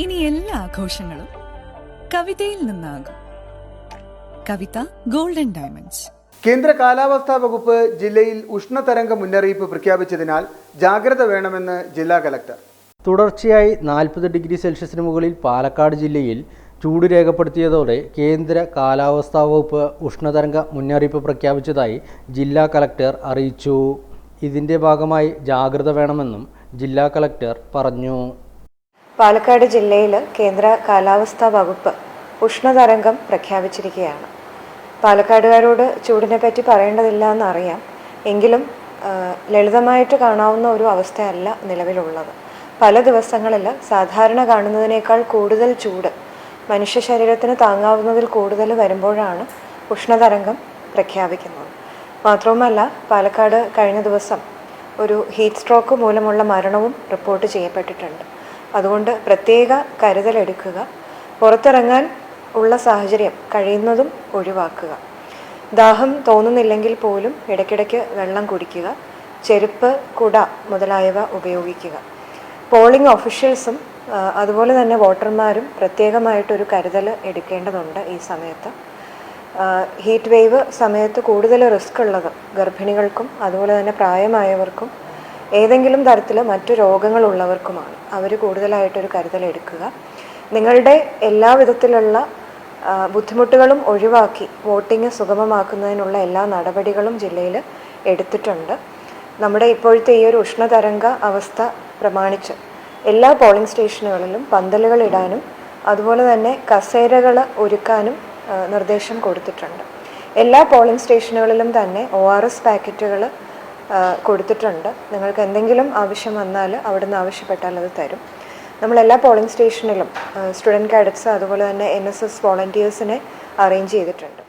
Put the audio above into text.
ഇനി എല്ലാ ആഘോഷങ്ങളും കവിതയിൽ നിന്നാകും. കവിത ഗോൾഡൻ ഡയമണ്ട്സ് കേന്ദ്ര കാലാവസ്ഥാ വകുപ്പ് ജില്ലയിൽ ഉഷ്ണതരംഗ മുന്നറിയിപ്പ് പ്രഖ്യാപിച്ചതിനാൽ ജാഗ്രത വേണമെന്ന് ജില്ലാ കലക്ടർ. തുടർച്ചയായി നാൽപ്പത് ഡിഗ്രി സെൽഷ്യസിന് മുകളിൽ പാലക്കാട് ജില്ലയിൽ ചൂട് രേഖപ്പെടുത്തിയതോടെ കേന്ദ്ര കാലാവസ്ഥാ വകുപ്പ് ഉഷ്ണതരംഗ മുന്നറിയിപ്പ് പ്രഖ്യാപിച്ചതായി ജില്ലാ കലക്ടർ അറിയിച്ചു. ഇതിന്റെ ഭാഗമായി ജാഗ്രത വേണമെന്നും ജില്ലാ കലക്ടർ പറഞ്ഞു. പാലക്കാട് ജില്ലയിൽ കേന്ദ്ര കാലാവസ്ഥാ വകുപ്പ് ഉഷ്ണതരംഗം പ്രഖ്യാപിച്ചിരിക്കുകയാണ്. പാലക്കാടുകാരോട് ചൂടിനെ പറ്റി പറയേണ്ടതില്ല എന്നറിയാം. എങ്കിലും ലളിതമായിട്ട് കാണാവുന്ന ഒരു അവസ്ഥയല്ല നിലവിലുള്ളത്. പല ദിവസങ്ങളിൽ സാധാരണ കാണുന്നതിനേക്കാൾ കൂടുതൽ ചൂട് മനുഷ്യ ശരീരത്തിന് താങ്ങാവുന്നതിൽ കൂടുതൽ വരുമ്പോഴാണ് ഉഷ്ണതരംഗം പ്രഖ്യാപിക്കുന്നത്. മാത്രവുമല്ല പാലക്കാട് കഴിഞ്ഞ ദിവസം ഒരു ഹീറ്റ് സ്ട്രോക്ക് മൂലമുള്ള മരണവും റിപ്പോർട്ട് ചെയ്യപ്പെട്ടിട്ടുണ്ട്. അതുകൊണ്ട് പ്രത്യേക കരുതലെടുക്കുക. പുറത്തിറങ്ങാൻ ഉള്ള സാഹചര്യം കഴിയുന്നതും ഒഴിവാക്കുക. ദാഹം തോന്നുന്നില്ലെങ്കിൽ പോലും ഇടയ്ക്കിടയ്ക്ക് വെള്ളം കുടിക്കുക ചെരുപ്പ് കുട മുതലായവ ഉപയോഗിക്കുക. പോളിംഗ് ഓഫീഷ്യൽസും അതുപോലെ തന്നെ വോട്ടർമാരും പ്രത്യേകമായിട്ടൊരു കരുതൽ എടുക്കേണ്ടതുണ്ട് ഈ സമയത്ത്. ഹീറ്റ് വേവ് സമയത്ത് കൂടുതൽ റിസ്ക് ഉള്ളത് ഗർഭിണികൾക്കും അതുപോലെ തന്നെ പ്രായമായവർക്കും ഏതെങ്കിലും തരത്തിൽ മറ്റു രോഗങ്ങളുള്ളവർക്കുമാണ് അവർ കൂടുതലായിട്ടൊരു കരുതൽ എടുക്കുക. നിങ്ങളുടെ എല്ലാ വിധത്തിലുള്ള ബുദ്ധിമുട്ടുകളും ഒഴിവാക്കി വോട്ടിംഗ് സുഗമമാക്കുന്നതിനുള്ള എല്ലാ നടപടികളും ജില്ലയിൽ എടുത്തിട്ടുണ്ട്. നമ്മുടെ ഇപ്പോഴത്തെ ഈ ഒരു ഉഷ്ണതരംഗ അവസ്ഥ പ്രമാണിച്ച് എല്ലാ പോളിംഗ് സ്റ്റേഷനുകളിലും പന്തലുകൾ ഇടാനും അതുപോലെ തന്നെ കസേരകൾ ഒരുക്കാനും നിർദ്ദേശം കൊടുത്തിട്ടുണ്ട്. എല്ലാ പോളിംഗ് സ്റ്റേഷനുകളിലും തന്നെ ഒ ആർ എസ് പാക്കറ്റുകൾ കൊടുത്തിട്ടുണ്ട്. നിങ്ങൾക്ക് എന്തെങ്കിലും ആവശ്യം വന്നാൽ അവിടെ നിന്ന് ആവശ്യപ്പെട്ടാൽ അത് തരും. നമ്മളെല്ലാ പോളിംഗ് സ്റ്റേഷനിലും സ്റ്റുഡന്റ് കാഡറ്റ്സ് അതുപോലെ തന്നെ എൻ എസ് എസ് വോളണ്ടിയേഴ്സിനെ അറേഞ്ച് ചെയ്തിട്ടുണ്ട്.